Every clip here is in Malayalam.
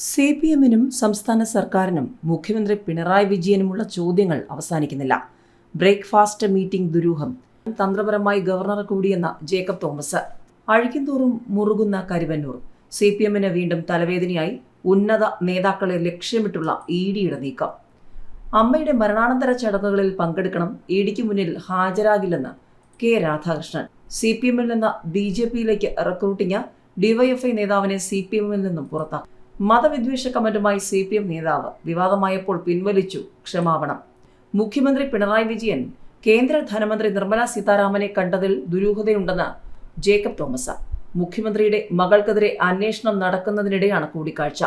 സി പി എമ്മിനും സംസ്ഥാന സർക്കാരിനും മുഖ്യമന്ത്രി പിണറായി വിജയനുമുള്ള ചോദ്യങ്ങൾ അവസാനിക്കുന്നില്ല. ബ്രേക്ക്ഫാസ്റ്റ് മീറ്റിംഗ് ദുരൂഹം. തന്ത്രപരമായി ഗവർണർ കൂടിയെന്ന ജേക്കബ് തോമസ്. അഴിക്കുന്തോറും മുറുകുന്ന കരുവന്നൂർ. സി പി എമ്മിന് വീണ്ടും തലവേദനയായി ഉന്നത നേതാക്കളെ ലക്ഷ്യമിട്ടുള്ള ഇ ഡിയുടെ നീക്കം. അമ്മയുടെ മരണാനന്തര ചടങ്ങുകളിൽ പങ്കെടുക്കണം ഇ ഡിക്ക് മുന്നിൽ ഹാജരാകില്ലെന്ന് കെ രാധാകൃഷ്ണൻ. സി പി എമ്മിൽ നിന്ന് ബി ജെ പിയിലേക്ക് റിക്രൂട്ടിംഗ് ഡിവൈഎഫ്ഐ നേതാവിനെ സി പി എമ്മിൽ നിന്നും പുറത്താക്കി. മതവിദ്വേഷ കമന്റുമായി സി പി എം നേതാവ് വിവാദമായപ്പോൾ പിൻവലിച്ചു ക്ഷമാപണം. മുഖ്യമന്ത്രി പിണറായി വിജയൻ കേന്ദ്ര ധനമന്ത്രി നിർമ്മല സീതാരാമനെ കണ്ടതിൽ ദുരൂഹതയുണ്ടെന്ന് ജേക്കബ് തോമസ്. മുഖ്യമന്ത്രിയുടെ മകൾക്കെതിരെ അന്വേഷണം നടക്കുന്നതിനിടെയാണ് കൂടിക്കാഴ്ച.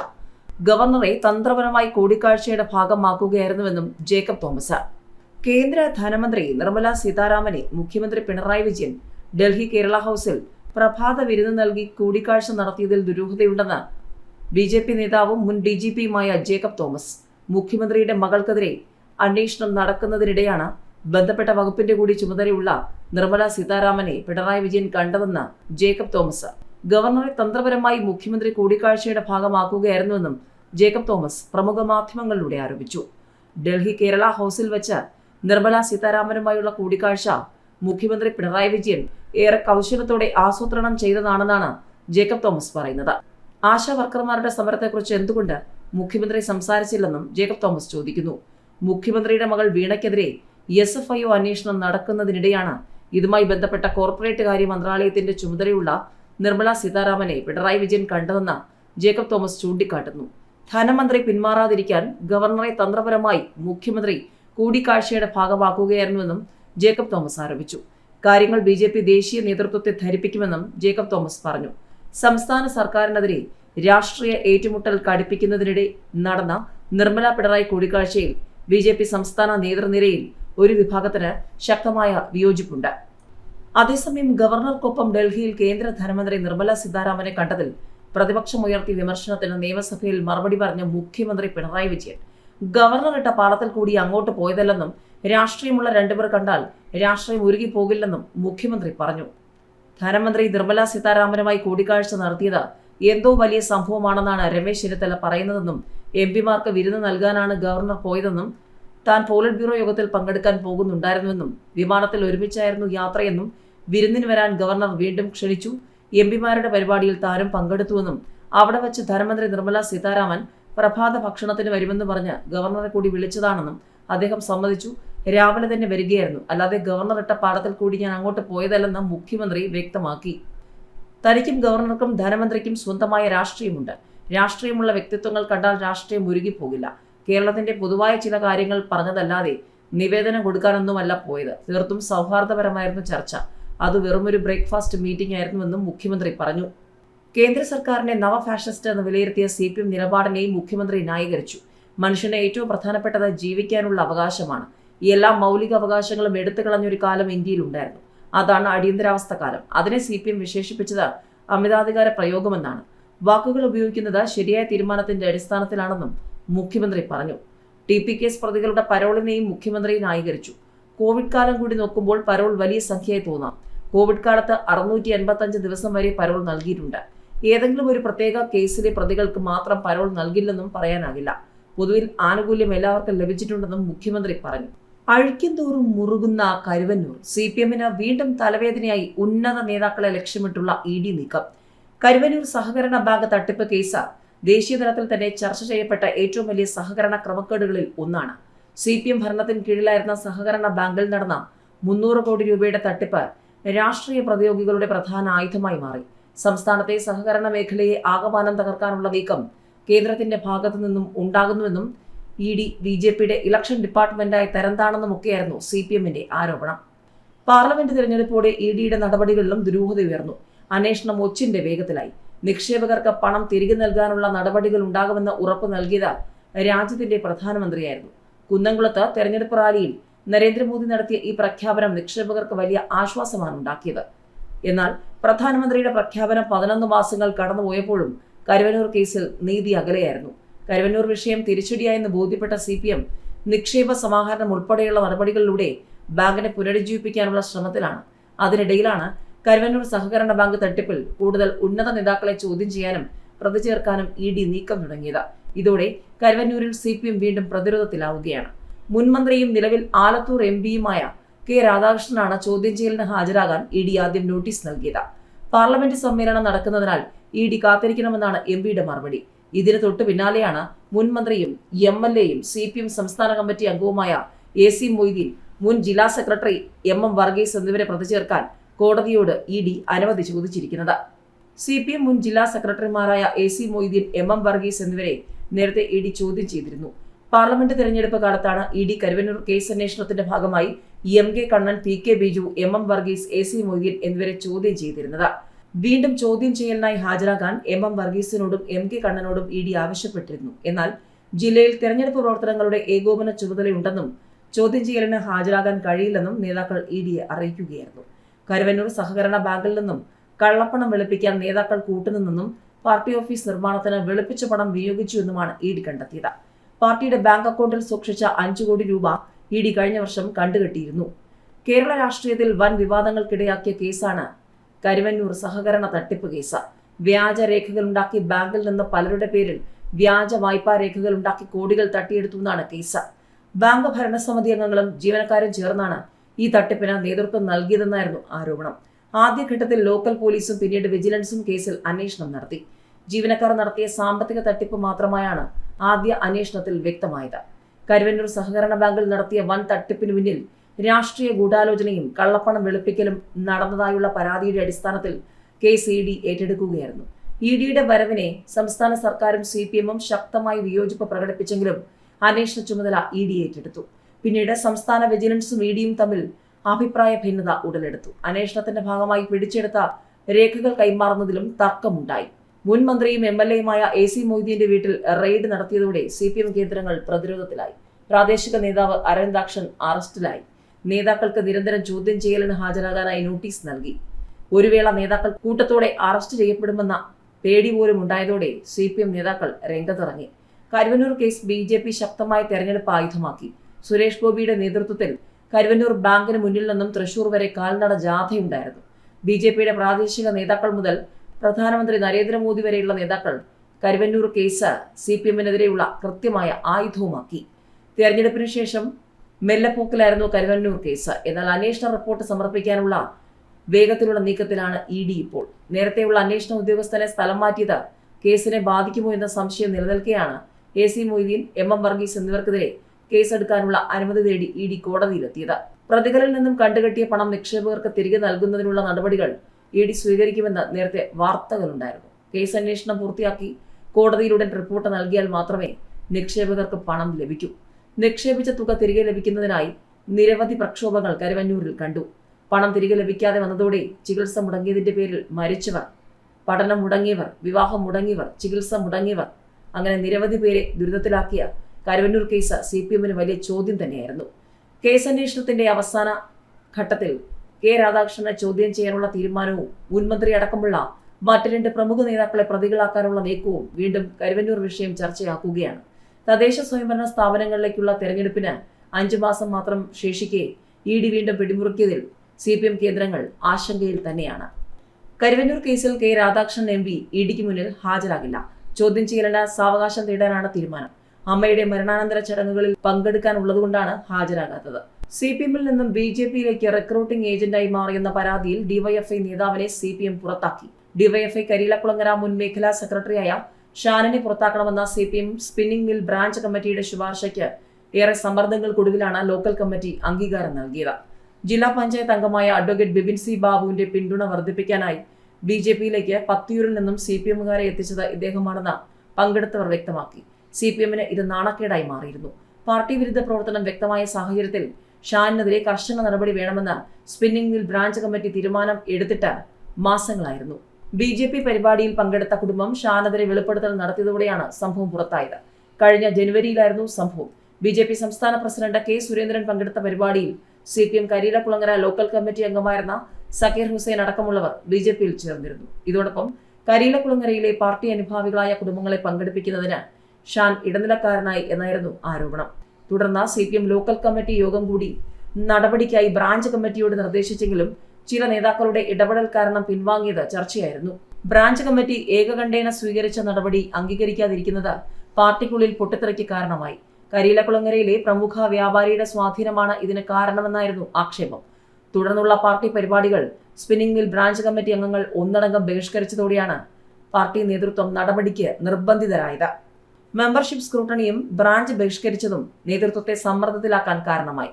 ഗവർണറെ തന്ത്രപരമായി കൂടിക്കാഴ്ചയുടെ ഭാഗമാക്കുകയായിരുന്നുവെന്നും ജേക്കബ് തോമസ്. കേന്ദ്ര ധനമന്ത്രി നിർമ്മല സീതാരാമനെ മുഖ്യമന്ത്രി പിണറായി വിജയൻ ഡൽഹി കേരള ഹൌസിൽ പ്രഭാത വിരുന്ന് നൽകി കൂടിക്കാഴ്ച നടത്തിയതിൽ ദുരൂഹതയുണ്ടെന്ന് ബി ജെ പി നേതാവും മുൻ ഡി ജി പിയുമായ ജേക്കബ് തോമസ് മുഖ്യമന്ത്രിയുടെ മകൾക്കെതിരെ അന്വേഷണം നടക്കുന്നതിനിടെയാണ് ബന്ധപ്പെട്ട വകുപ്പിന്റെ കൂടി ചുമതലയുള്ള നിർമ്മല സീതാരാമനെ പിണറായി വിജയൻ കണ്ടതെന്ന് ജേക്കബ് തോമസ്. ഗവർണറെ തന്ത്രപരമായി മുഖ്യമന്ത്രി കൂടിക്കാഴ്ചയുടെ ഭാഗമാക്കുകയായിരുന്നുവെന്നും ജേക്കബ് തോമസ് പ്രമുഖ മാധ്യമങ്ങളിലൂടെ ആരോപിച്ചു. ഡൽഹി കേരള ഹൗസിൽ വെച്ച് നിർമ്മല സീതാരാമനുമായുള്ള കൂടിക്കാഴ്ച മുഖ്യമന്ത്രി പിണറായി വിജയൻ ഏറെ കൗശലത്തോടെ ആസൂത്രണം ചെയ്തതാണെന്നാണ് ജേക്കബ് തോമസ് പറയുന്നത്. ആശാ വർക്കർമാരുടെ സമരത്തെക്കുറിച്ച് എന്തുകൊണ്ട് മുഖ്യമന്ത്രി സംസാരിച്ചില്ലെന്നും ജേക്കബ് തോമസ് ചോദിക്കുന്നു. മുഖ്യമന്ത്രിയുടെ മകൾ വീണയ്ക്കെതിരെ എസ് എഫ് ഐ ഒ അന്വേഷണം നടക്കുന്നതിനിടെയാണ് ഇതുമായി ബന്ധപ്പെട്ട കോർപ്പറേറ്റ് കാര്യ മന്ത്രാലയത്തിന്റെ ചുമതലയുള്ള നിർമ്മല സീതാരാമനെ പിണറായി വിജയൻ കണ്ടതെന്ന് ജേക്കബ് തോമസ് ചൂണ്ടിക്കാട്ടുന്നു. ധനമന്ത്രി പിന്മാറാതിരിക്കാൻ ഗവർണറെ തന്ത്രപരമായി മുഖ്യമന്ത്രി കൂടിക്കാഴ്ചയുടെ ഭാഗമാക്കുകയായിരുന്നുവെന്നും ജേക്കബ് തോമസ് ആരോപിച്ചു. കാര്യങ്ങൾ ബി ദേശീയ നേതൃത്വത്തെ ധരിപ്പിക്കുമെന്നും ജേക്കബ് തോമസ് പറഞ്ഞു. സംസ്ഥാന സർക്കാരിനെതിരെ രാഷ്ട്രീയ ഏറ്റുമുട്ടൽ കടുപ്പിക്കുന്നതിനിടെ നടന്ന നിർമ്മല പിണറായി കൂടിക്കാഴ്ചയിൽ ബി ജെ പി സംസ്ഥാന നേതൃനിരയിൽ ഒരു വിഭാഗത്തിന് ശക്തമായ വിയോജിപ്പുണ്ട്. അതേസമയം ഗവർണർക്കൊപ്പം ഡൽഹിയിൽ കേന്ദ്ര ധനമന്ത്രി നിർമ്മല സീതാരാമനെ കണ്ടതിൽ പ്രതിപക്ഷമുയർത്തിയ വിമർശനത്തിന് നിയമസഭയിൽ മറുപടി പറഞ്ഞ മുഖ്യമന്ത്രി പിണറായി വിജയൻ ഗവർണർ ഇട്ട പാളത്തിൽ കൂടി അങ്ങോട്ട് പോയതല്ലെന്നും രാഷ്ട്രീയമുള്ള രണ്ടുപേർ കണ്ടാൽ രാഷ്ട്രീയം ഉരുകി പോകില്ലെന്നും മുഖ്യമന്ത്രി പറഞ്ഞു. ധനമന്ത്രി നിർമ്മല സീതാരാമനുമായി കൂടിക്കാഴ്ച നടത്തിയത് എന്തോ വലിയ സംഭവമാണെന്നാണ് രമേശ് ചെന്നിത്തല പറയുന്നതെന്നും എം പിമാർക്ക് വിരുന്ന് നൽകാനാണ് ഗവർണർ പോയതെന്നും താൻ പോളിറ്റ് ബ്യൂറോ യോഗത്തിൽ പങ്കെടുക്കാൻ പോകുന്നുണ്ടായിരുന്നുവെന്നും വിമാനത്തിൽ ഒരുമിച്ചായിരുന്നു യാത്രയെന്നും വിരുന്നിന് വരാൻ ഗവർണർ വീണ്ടും ക്ഷണിച്ചു. എം പിമാരുടെ പരിപാടിയിൽ താനും പങ്കെടുത്തുവെന്നും അവിടെ വച്ച് ധനമന്ത്രി നിർമ്മല സീതാരാമൻ പ്രഭാത ഭക്ഷണത്തിന് വരുമെന്ന് പറഞ്ഞ് ഗവർണറെ കൂടി വിളിച്ചതാണെന്നും അദ്ദേഹം സമ്മതിച്ചു. രാവിലെ തന്നെ വരികയായിരുന്നു. അല്ലാതെ ഗവർണർ ഇട്ട പാടത്തിൽ കൂടി ഞാൻ അങ്ങോട്ട് പോയതല്ലെന്ന് മുഖ്യമന്ത്രി വ്യക്തമാക്കി. തനിക്കും ഗവർണർക്കും ധനമന്ത്രിക്കും സ്വന്തമായ രാഷ്ട്രീയമുണ്ട്. രാഷ്ട്രീയമുള്ള വ്യക്തിത്വങ്ങൾ കണ്ടാൽ രാഷ്ട്രീയം ഉരുകിപ്പോകില്ല. കേരളത്തിന്റെ പൊതുവായ ചില കാര്യങ്ങൾ പറഞ്ഞതല്ലാതെ നിവേദനം കൊടുക്കാനൊന്നുമല്ല പോയത്. തീർത്തും സൗഹാർദ്ദപരമായിരുന്നു ചർച്ച. അത് വെറുമൊരു ബ്രേക്ക്ഫാസ്റ്റ് മീറ്റിംഗ് ആയിരുന്നുവെന്നും മുഖ്യമന്ത്രി പറഞ്ഞു. കേന്ദ്ര സർക്കാരിനെ നവ ഫാഷിസ്റ്റ് എന്ന് വിലയിരുത്തിയ സി പി എം നിലപാടിനെയും മുഖ്യമന്ത്രി ന്യായീകരിച്ചു. മനുഷ്യനെ ഏറ്റവും പ്രധാനപ്പെട്ടത് ജീവിക്കാനുള്ള അവകാശമാണ്. എല്ലാ മൗലിക അവകാശങ്ങളും എടുത്തു കളഞ്ഞൊരു കാലം ഇന്ത്യയിൽ ഉണ്ടായിരുന്നു. അതാണ് അടിയന്തരാവസ്ഥ കാലം. അതിനെ സി പി എം വിശേഷിപ്പിച്ചത് അമിതാധികാര പ്രയോഗമെന്നാണ്. വാക്കുകൾ ഉപയോഗിക്കുന്നത് ശരിയായ തീരുമാനത്തിന്റെ അടിസ്ഥാനത്തിലാണെന്നും മുഖ്യമന്ത്രി പറഞ്ഞു. ടി പി കേസ് പ്രതികളുടെ പരോളിനെയും മുഖ്യമന്ത്രി ന്യായീകരിച്ചു. കോവിഡ് കാലം കൂടി നോക്കുമ്പോൾ പരോൾ വലിയ സംഖ്യയായി തോന്നാം. കോവിഡ് കാലത്ത് അറുന്നൂറ്റി എൺപത്തഞ്ച് ദിവസം വരെ പരോൾ നൽകിയിട്ടുണ്ട്. ഏതെങ്കിലും ഒരു പ്രത്യേക കേസിലെ പ്രതികൾക്ക് മാത്രം പരോൾ നൽകില്ലെന്നും പറയാനാകില്ല. പൊതുവിൽ ആനുകൂല്യം എല്ലാവർക്കും ലഭിച്ചിട്ടുണ്ടെന്നും മുഖ്യമന്ത്രി പറഞ്ഞു. അഴിക്കുന്തോറും മുറുകുന്ന കരുവന്നൂർ. സി പി എമ്മിന് വീണ്ടും തലവേദനയായി ഉന്നത നേതാക്കളെ ലക്ഷ്യമിട്ടുള്ള ഇ ഡി നീക്കം. കരുവന്നൂർ സഹകരണ ബാങ്ക് തട്ടിപ്പ് കേസ്. ദേശീയ തലത്തിൽ തന്നെ ചർച്ച ചെയ്യപ്പെട്ട ഏറ്റവും വലിയ സഹകരണ ക്രമക്കേടുകളിൽ ഒന്നാണ്. സി പി എം ഭരണത്തിന് കീഴിലായിരുന്ന സഹകരണ ബാങ്കിൽ നടന്ന മുന്നൂറ് കോടി രൂപയുടെ തട്ടിപ്പ് രാഷ്ട്രീയ പ്രതിയോഗികളുടെ പ്രധാന ആയുധമായി മാറി. സംസ്ഥാനത്തെ സഹകരണ മേഖലയെ ആകമാനം തകർക്കാനുള്ള നീക്കം കേന്ദ്രത്തിന്റെ ഭാഗത്തു നിന്നും ഉണ്ടാകുന്നുവെന്നും ഇ ഡി ബി ജെ പിയുടെ ഇലക്ഷൻ ഡിപ്പാർട്ട്മെന്റായി തരംതാണെന്നുമൊക്കെയായിരുന്നു സി പി എമ്മിന്റെ ആരോപണം. പാർലമെന്റ് തിരഞ്ഞെടുപ്പോടെ ഇ ഡിയുടെ നടപടികളിലും ദുരൂഹത ഉയർന്നു. അന്വേഷണം ഒച്ചിന്റെ വേഗത്തിലായി. നിക്ഷേപകർക്ക് പണം തിരികെ നൽകാനുള്ള നടപടികൾ ഉണ്ടാകുമെന്ന് ഉറപ്പ് നൽകിയത് രാജ്യത്തിന്റെ പ്രധാനമന്ത്രിയായിരുന്നു. കുന്നംകുളത്ത് തെരഞ്ഞെടുപ്പ് റാലിയിൽ നരേന്ദ്രമോദി നടത്തിയ ഈ പ്രഖ്യാപനം നിക്ഷേപകർക്ക് വലിയ ആശ്വാസമാണ് ഉണ്ടാക്കിയത്. എന്നാൽ പ്രധാനമന്ത്രിയുടെ പ്രഖ്യാപനം പതിനൊന്ന് മാസങ്ങൾ കടന്നുപോയപ്പോഴും കരുവനൂർ കേസിൽ നീതി അകലെയായിരുന്നു. കരുവന്നൂർ വിഷയം തിരിച്ചടിയായെന്ന് ബോധ്യപ്പെട്ട സി പി എം നിക്ഷേപ സമാഹരണം ഉൾപ്പെടെയുള്ള നടപടികളിലൂടെ ബാങ്കിനെ പുനരുജ്ജീവിപ്പിക്കാനുള്ള ശ്രമത്തിലാണ്. അതിനിടയിലാണ് കരുവന്നൂർ സഹകരണ ബാങ്ക് തട്ടിപ്പിൽ കൂടുതൽ ഉന്നത നേതാക്കളെ ചോദ്യം ചെയ്യാനും പ്രതി ചേർക്കാനും ഇ ഡി നീക്കം തുടങ്ങിയത്. ഇതോടെ കരുവന്നൂരിൽ സി പി എം വീണ്ടും പ്രതിരോധത്തിലാവുകയാണ്. മുൻമന്ത്രിയും നിലവിൽ ആലത്തൂർ എം പിയുമായ കെ രാധാകൃഷ്ണനാണ് ചോദ്യം ചെയ്യലിന് ഹാജരാകാൻ ഇ ഡി ആദ്യം നോട്ടീസ് നൽകിയത്. പാർലമെന്റ് സമ്മേളനം നടക്കുന്നതിനാൽ ഇ ഡി കാത്തിരിക്കണമെന്നാണ് എം പിയുടെ മറുപടി. ഇതിന് തൊട്ട് പിന്നാലെയാണ് മുൻ മന്ത്രിയും എം എൽ എയും സി പി എം സംസ്ഥാന കമ്മിറ്റി അംഗവുമായ എ സി മൊയ്തീൻ മുൻ ജില്ലാ സെക്രട്ടറി എം എം വർഗീസ് എന്നിവരെ പ്രതിചേർക്കാൻ കോടതിയോട് ഇ ഡി അനുമതി ചോദിച്ചിരിക്കുന്നത്. സി പി എം മുൻ ജില്ലാ സെക്രട്ടറിമാരായ A C Moideen M M Varghese എന്നിവരെ നേരത്തെ ഇ ഡി ചോദ്യം ചെയ്തിരുന്നു. പാർലമെന്റ് തെരഞ്ഞെടുപ്പ് കാലത്താണ് ഇ ഡി കരുവന്നൂർ കേസ് അന്വേഷണത്തിന്റെ ഭാഗമായി M K Kannan P K Biju M M Varghese A C Moideen എന്നിവരെ ചോദ്യം ചെയ്തിരുന്നത്. വീണ്ടും ചോദ്യം ചെയ്യലിനായി ഹാജരാകാൻ എം എം വർഗീസിനോടും എം കെ കണ്ണനോടും ഇ ഡി ആവശ്യപ്പെട്ടിരുന്നു. എന്നാൽ ജില്ലയിൽ തെരഞ്ഞെടുപ്പ് പ്രവർത്തനങ്ങളുടെ ഏകോപന ചുമതലയുണ്ടെന്നും ചോദ്യം ചെയ്യലിന് ഹാജരാകാൻ കഴിയില്ലെന്നും നേതാക്കൾ ഇ ഡിയെ അറിയിക്കുകയായിരുന്നു. കരുവന്നൂർ സഹകരണ ബാങ്കിൽ നിന്നും കള്ളപ്പണം വെളുപ്പിക്കാൻ നേതാക്കൾ കൂട്ടുനിന്നെന്നും പാർട്ടി ഓഫീസ് നിർമ്മാണത്തിന് വെളുപ്പിച്ച പണം വിനിയോഗിച്ചുവെന്നുമാണ് ഇ ഡി കണ്ടെത്തിയത്. പാർട്ടിയുടെ ബാങ്ക് അക്കൗണ്ടിൽ സൂക്ഷിച്ച അഞ്ചു കോടി രൂപ ഇ ഡി കഴിഞ്ഞ വർഷം കണ്ടുകെട്ടിയിരുന്നു. കേരള രാഷ്ട്രീയത്തിൽ വൻ വിവാദങ്ങൾക്കിടയാക്കിയ കേസാണ് കരുവന്നൂർ സഹകരണ തട്ടിപ്പ് കേസ്. വ്യാജ രേഖകളുണ്ടാക്കി ബാങ്കിൽ നിന്ന് പലരുടെ പേരിൽ വ്യാജ വായ്പാ രേഖകൾ ഉണ്ടാക്കി കോടികൾ തട്ടിയെടുത്തു എന്നാണ് കേസ്. ബാങ്ക് ഭരണസമിതി അംഗങ്ങളും ജീവനക്കാരും ചേർന്നാണ് ഈ തട്ടിപ്പിന് നേതൃത്വം നൽകിയതെന്നായിരുന്നു ആരോപണം. ആദ്യഘട്ടത്തിൽ ലോക്കൽ പോലീസും പിന്നീട് വിജിലൻസും കേസിൽ അന്വേഷണം നടത്തി. ജീവനക്കാർ നടത്തിയ സാമ്പത്തിക തട്ടിപ്പ് മാത്രമായാണ് ആദ്യ അന്വേഷണത്തിൽ വ്യക്തമായത്. കരുവന്നൂർ സഹകരണ ബാങ്കിൽ നടത്തിയ വൻ തട്ടിപ്പിന് പിന്നിൽ രാഷ്ട്രീയ ഗൂഢാലോചനയും കള്ളപ്പണം വെളുപ്പിക്കലും നടന്നതായുള്ള പരാതിയുടെ അടിസ്ഥാനത്തിൽ കേസ് ഇ ഡി ഏറ്റെടുക്കുകയായിരുന്നു. ഇ ഡിയുടെ വരവിനെ സംസ്ഥാന സർക്കാരും സി പി എമ്മും ശക്തമായി വിയോജിപ്പ് പ്രകടിപ്പിച്ചെങ്കിലും അന്വേഷണ ചുമതല ഇ ഡി ഏറ്റെടുത്തു. പിന്നീട് സംസ്ഥാന വിജിലൻസും ഇ ഡിയും തമ്മിൽ അഭിപ്രായ ഭിന്നത ഉടലെടുത്തു. അന്വേഷണത്തിന്റെ ഭാഗമായി പിടിച്ചെടുത്ത രേഖകൾ കൈമാറുന്നതിലും തർക്കമുണ്ടായി. മുൻ മന്ത്രിയും എം എൽ എയുമായ എ സി മൊയ്തീന്റെ വീട്ടിൽ റെയ്ഡ് നടത്തിയതോടെ സി പി എം കേന്ദ്രങ്ങൾ പ്രതിരോധത്തിലായി. പ്രാദേശിക നേതാവ് അരവിന്ദാക്ഷൻ അറസ്റ്റിലായി. നേതാക്കൾക്ക് നിരന്തരം ചോദ്യം ചെയ്യലിന് ഹാജരാകാനായി നോട്ടീസ് നൽകി. ഒരു വേള നേതാക്കൾ കൂട്ടത്തോടെ അറസ്റ്റ് ചെയ്യപ്പെടുമെന്ന പേടി പോലും ഉണ്ടായതോടെ സി പി എം നേതാക്കൾ രംഗത്തിറങ്ങി. Karuvannur case B J P ശക്തമായ തെരഞ്ഞെടുപ്പ് ആയുധമാക്കി. സുരേഷ് ഗോപിയുടെ നേതൃത്വത്തിൽ കരുവന്നൂർ ബാങ്കിന് മുന്നിൽ നിന്നും തൃശൂർ വരെ കാൽനട ജാഥയുണ്ടായിരുന്നു. ബി ജെ പിയുടെ പ്രാദേശിക നേതാക്കൾ മുതൽ പ്രധാനമന്ത്രി നരേന്ദ്രമോദി വരെയുള്ള നേതാക്കൾ കരുവന്നൂർ കേസ് സി പി എമ്മിനെതിരെയുള്ള കൃത്യമായ ആയുധവുമാക്കി. തെരഞ്ഞെടുപ്പിന് ശേഷം മെല്ലപ്പോക്കിലായിരുന്നു കരുവന്നൂർ കേസ്. എന്നാൽ അന്വേഷണ റിപ്പോർട്ട് സമർപ്പിക്കാനുള്ള വേഗത്തിലുള്ള നീക്കത്തിലാണ് ഇ ഡി ഇപ്പോൾ. നേരത്തെയുള്ള അന്വേഷണ ഉദ്യോഗസ്ഥനെ സ്ഥലം മാറ്റിയത് കേസിനെ ബാധിക്കുമോ എന്ന സംശയം നിലനിൽക്കെയാണ് A C Moideen M M Varghese എന്നിവർക്കെതിരെ കേസെടുക്കാനുള്ള അനുമതി തേടി ഇ ഡി കോടതിയിലെത്തിയത്. പ്രതികളിൽ നിന്നും കണ്ടുകെട്ടിയ പണം നിക്ഷേപകർക്ക് തിരികെ നൽകുന്നതിനുള്ള നടപടികൾ ഇ ഡി സ്വീകരിക്കുമെന്ന് നേരത്തെ വാർത്തകളുണ്ടായിരുന്നു. കേസ് അന്വേഷണം പൂർത്തിയാക്കി കോടതിയിലുടൻ റിപ്പോർട്ട് നൽകിയാൽ മാത്രമേ നിക്ഷേപകർക്ക് പണം ലഭിക്കൂ. നിക്ഷേപിച്ച തുക തിരികെ ലഭിക്കുന്നതിനായി നിരവധി പ്രക്ഷോഭങ്ങൾ കരുവന്നൂരിൽ കണ്ടു. പണം തിരികെ ലഭിക്കാതെ വന്നതോടെ ചികിത്സ മുടങ്ങിയതിന്റെ പേരിൽ മരിച്ചവർ പഠനം മുടങ്ങിയവർ വിവാഹം മുടങ്ങിയവർ ചികിത്സ മുടങ്ങിയവർ അങ്ങനെ നിരവധി പേരെ ദുരിതത്തിലാക്കിയ കരുവന്നൂർ കേസ് സി പി എമ്മിന് വലിയ ചോദ്യം തന്നെയായിരുന്നു. കേസ് അന്വേഷണത്തിന്റെ അവസാന ഘട്ടത്തിൽ കെ രാധാകൃഷ്ണനെ ചോദ്യം ചെയ്യാനുള്ള തീരുമാനവും മുൻമന്ത്രി അടക്കമുള്ള മറ്റ് രണ്ട് പ്രമുഖ നേതാക്കളെ പ്രതികളാക്കാനുള്ള നീക്കവും വീണ്ടും കരുവന്നൂർ വിഷയം ചർച്ചയാക്കുകയാണ്. തദ്ദേശ സ്വയംഭരണ സ്ഥാപനങ്ങളിലേക്കുള്ള തെരഞ്ഞെടുപ്പിന് അഞ്ചു മാസം മാത്രം ശേഷിക്കെ ഇ ഡി വീണ്ടും പിടിമുറുക്കിയതിൽ സി പി എം കേന്ദ്രങ്ങൾ ആശങ്കയിൽ തന്നെയാണ്. കരുവന്നൂർ കേസിൽ K Radhakrishnan M P E ഡിക്ക് മുന്നിൽ ഹാജരാകില്ല. ചോദ്യം ചെയ്യലിന് സാവകാശം തേടാനാണ് തീരുമാനം. അമ്മയുടെ മരണാനന്തര ചടങ്ങുകളിൽ പങ്കെടുക്കാനുള്ളതുകൊണ്ടാണ് ഹാജരാകാത്തത്. സി പി എമ്മിൽ നിന്നും ബി ജെ പിയിലേക്ക് റിക്രൂട്ടിംഗ് ഏജന്റായി മാറിയെന്ന പരാതിയിൽ ഡിവൈഎഫ്ഐ നേതാവിനെ സി പി എം പുറത്താക്കി. ഡിവൈഎഫ്ഐ കരിയിലക്കുളങ്ങര മുൻ മേഖലാ സെക്രട്ടറിയായ ഷാനിനെ പുറത്താക്കണമെന്ന C P M spinning mill branch committee ശുപാർശയ്ക്ക് ഏറെ സമ്മർദ്ദങ്ങൾക്കൊടുവിലാണ് ലോക്കൽ കമ്മിറ്റി അംഗീകാരം നൽകിയത്. ജില്ലാ പഞ്ചായത്ത് അംഗമായ അഡ്വക്കേറ്റ് ബിപിൻ സി ബാബുവിന്റെ പിന്തുണ വർദ്ധിപ്പിക്കാനായി ബി ജെ പിയിലേക്ക് പത്തിയൂരിൽ നിന്നും സി പി എമ്മുകാരെ എത്തിച്ചത് ഇദ്ദേഹമാണെന്ന് പങ്കെടുത്തവർ വ്യക്തമാക്കി. സി പി എമ്മിന് ഇത് നാണക്കേടായി മാറിയിരുന്നു. പാർട്ടി വിരുദ്ധ പ്രവർത്തനം വ്യക്തമായ സാഹചര്യത്തിൽ ഷാനിനെതിരെ കർശന നടപടി വേണമെന്ന് സ്പിന്നിംഗ് മിൽ ബ്രാഞ്ച് കമ്മിറ്റി തീരുമാനം എടുത്തിട്ട് മാസങ്ങളായിരുന്നു. ബി ജെ പി പരിപാടിയിൽ പങ്കെടുത്ത കുടുംബം ഷാനദരെ വെളിപ്പെടുത്തൽ നടത്തിയതോടെയാണ് സംഭവം പുറത്തായത്. കഴിഞ്ഞ ജനുവരിയിലായിരുന്നു സംഭവം. ബി ജെ പി സംസ്ഥാന പ്രസിഡന്റ് കെ സുരേന്ദ്രൻ പങ്കെടുത്ത പരിപാടിയിൽ C P M Kareerakulangara local committee അംഗമായിരുന്ന സക്കീർ ഹുസൈൻ അടക്കമുള്ളവർ ബി ജെ പിയിൽ ചേർന്നിരുന്നു. ഇതോടൊപ്പം കരീലക്കുളങ്ങരയിലെ പാർട്ടി അനുഭാവികളായ കുടുംബങ്ങളെ പങ്കെടുപ്പിക്കുന്നതിന് ഷാൻ ഇടനിലക്കാരനായി എന്നായിരുന്നു ആരോപണം. തുടർന്ന് സി ലോക്കൽ കമ്മിറ്റി യോഗം കൂടി നടപടിക്കായി ബ്രാഞ്ച് കമ്മിറ്റിയോട് നിർദ്ദേശിച്ചെങ്കിലും ചില നേതാക്കളുടെ ഇടപെടൽ കാരണം പിൻവാങ്ങിയത് ചർച്ചയായിരുന്നു. ബ്രാഞ്ച് കമ്മിറ്റി ഏകകണ്ഠേന സ്വീകരിച്ച നടപടി അംഗീകരിക്കാതിരിക്കുന്നത് പാർട്ടിക്കുള്ളിൽ പൊട്ടിത്തെറിക്ക് കാരണമായി. കരിയിലക്കുളങ്ങരയിലെ പ്രമുഖ വ്യാപാരിയുടെ സ്വാധീനമാണ് ഇതിന് കാരണമെന്നായിരുന്നു ആക്ഷേപം. തുടർന്നുള്ള പാർട്ടി പരിപാടികൾ സ്പിന്നിംഗ് മിൽ ബ്രാഞ്ച് കമ്മിറ്റി അംഗങ്ങൾ ഒന്നടങ്കം ബഹിഷ്കരിച്ചതോടെയാണ് പാർട്ടി നേതൃത്വം നടപടിക്ക് നിർബന്ധിതരായത്. മെമ്പർഷിപ്പ് സ്ക്രൂട്ടണിയും ബ്രാഞ്ച് ബഹിഷ്കരിച്ചതും നേതൃത്വത്തെ സമ്മർദ്ദത്തിലാക്കാൻ കാരണമായി.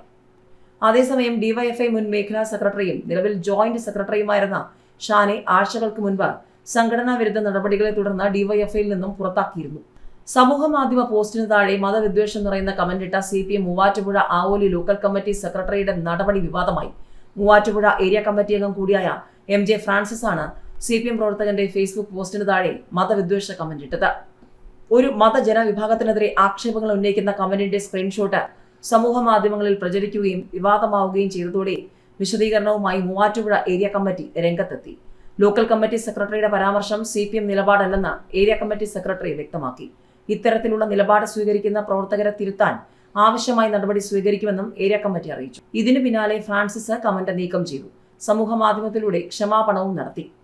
അതേസമയം ഡിവൈഎഫ്ഐ മുൻ മേഖലാ സെക്രട്ടറിയും നിലവിൽ ജോയിന്റ് സെക്രട്ടറിയുമായിരുന്ന ഷാനെ ആഴ്ചകൾക്ക് മുൻപ് സംഘടനാ വിരുദ്ധ നടപടികളെ തുടർന്ന് ഡിവൈഎഫ്ഐയിൽ നിന്നും പുറത്താക്കിയിരുന്നു. സമൂഹ മാധ്യമ പോസ്റ്റിന് താഴെ മതവിദ്വേഷം നിറയുന്ന കമന്റിട്ട C P M Muvattupuzha Avoli local committee സെക്രട്ടറിയുടെ നടപടി വിവാദമായി. മൂവാറ്റുപുഴ ഏരിയ കമ്മിറ്റി അംഗം കൂടിയായ എം ജെ ഫ്രാൻസിസ് ആണ് സി പി എം പ്രവർത്തകന്റെ ഫേസ്ബുക്ക് പോസ്റ്റിന് താഴെ മതവിദ്വേഷ കമന്റിട്ടത് ഒരു മതജനവിഭാഗത്തിനെതിരെ ആക്ഷേപങ്ങൾ ഉന്നയിക്കുന്ന കമന്റിന്റെ സ്ക്രീൻഷോട്ട് സമൂഹ മാധ്യമങ്ങളിൽ പ്രചരിക്കുകയും വിവാദമാവുകയും ചെയ്തതോടെ വിശദീകരണവുമായി മൂവാറ്റുപുഴ ഏരിയ കമ്മിറ്റി രംഗത്തെത്തി. ലോക്കൽ കമ്മിറ്റി സെക്രട്ടറിയുടെ പരാമർശം സി പി എം നിലപാടല്ലെന്ന് ഏരിയ കമ്മിറ്റി സെക്രട്ടറി വ്യക്തമാക്കി. ഇത്തരത്തിലുള്ള നിലപാട് സ്വീകരിക്കുന്ന പ്രവർത്തകരെ തിരുത്താൻ ആവശ്യമായ നടപടി സ്വീകരിക്കുമെന്നും ഏരിയ കമ്മിറ്റി അറിയിച്ചു. ഇതിനു പിന്നാലെ ഫ്രാൻസിസ് കമന്റ് നീക്കം ചെയ്തു. സമൂഹ മാധ്യമത്തിലൂടെ ക്ഷമാപണവും നടത്തി.